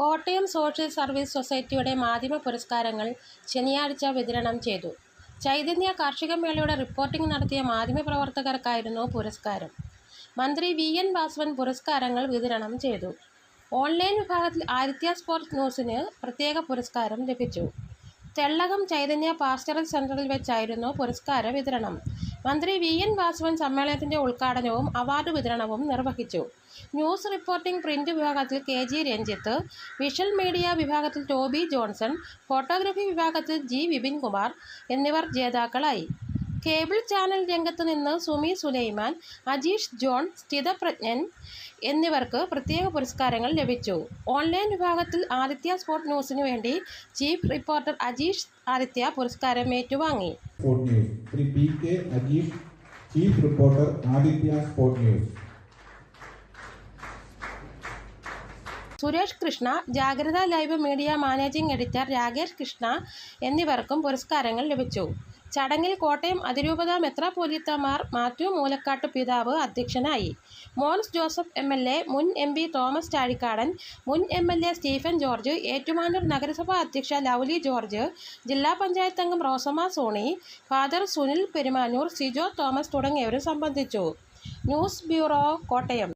Kottayam social service സൊസൈറ്റിയുടെ മാധ്യമ പുരസ്കാരങ്ങൾ ശനിയാഴ്ച വിതരണം ചെയ്തു. ചൈതന്യ കാർഷിക മേളയുടെ റിപ്പോർട്ടിംഗ് നടത്തിയ മാധ്യമ പ്രവർത്തകർക്കായിരുന്നു പുരസ്കാരം. മന്ത്രി വി. എൻ. വാസവൻ പുരസ്കാരങ്ങൾ വിതരണം ചെയ്തു. ഓൺലൈൻ വിഭാഗത്തിൽ ആദിത്യ സ്പോർട്സ് ന്യൂസിന് പ്രത്യേക പുരസ്കാരം ലഭിച്ചു. തെള്ളകം ചൈതന്യ പാസ്റ്ററൽ സെന്ററിൽ വെച്ചായിരുന്നു പുരസ്കാര വിതരണം. മന്ത്രി വി. എൻ. വാസവൻ സമ്മേളനത്തിന്റെ ഉദ്ഘാടനവും അവാർഡ് വിതരണവും നിർവഹിച്ചു. ന്യൂസ് റിപ്പോർട്ടിംഗ് പ്രിന്റ് വിഭാഗത്തിൽ K. G. Ranjith, visual media വിഭാഗത്തിൽ ടോബി ജോൺസൺ, ഫോട്ടോഗ്രഫി വിഭാഗത്തിൽ ജി. വിപിൻ കുമാർ എന്നിവർ ജേതാക്കളായി. കേബിൾ ചാനൽ രംഗത്ത് നിന്ന് സുമി സുലൈമാൻ, അജീഷ് ജോൺ, സ്ഥിതപ്രജ്ഞൻ എന്നിവർക്ക് പ്രത്യേക പുരസ്കാരങ്ങൾ ലഭിച്ചു. ഓൺലൈൻ വിഭാഗത്തിൽ ആദിത്യ സ്പോർട്സ് ന്യൂസിനു വേണ്ടി ചീഫ് റിപ്പോർട്ടർ അജീഷ് ആദിത്യ പുരസ്കാരം ഏറ്റുവാങ്ങി. Sport chief reporter Aditya sport news Suresh Krishna, Jagratha live media managing editor Rakesh Krishna എന്നിവർക്കും പുരസ്കാരങ്ങൾ ലഭിച്ചു. ചടങ്ങിൽ കോട്ടയം അതിരൂപത മെത്രാപോലിത്തമാർ മാത്യു മൂലക്കാട്ട് പിതാവ് അധ്യക്ഷനായി. Mons Joseph M. L. A, മുൻ എം. പി തോമസ് ചാഴിക്കാടൻ, മുൻ M. L. A Stephen George, Ettumanoor നഗരസഭാ അധ്യക്ഷ ലൗലി ജോർജ്, ജില്ലാ പഞ്ചായത്ത് അംഗം Rosamma Sony, father Sunil Perumanoor, Sijo Thomas തുടങ്ങിയവരും സംബന്ധിച്ചു. News bureau, Kottayam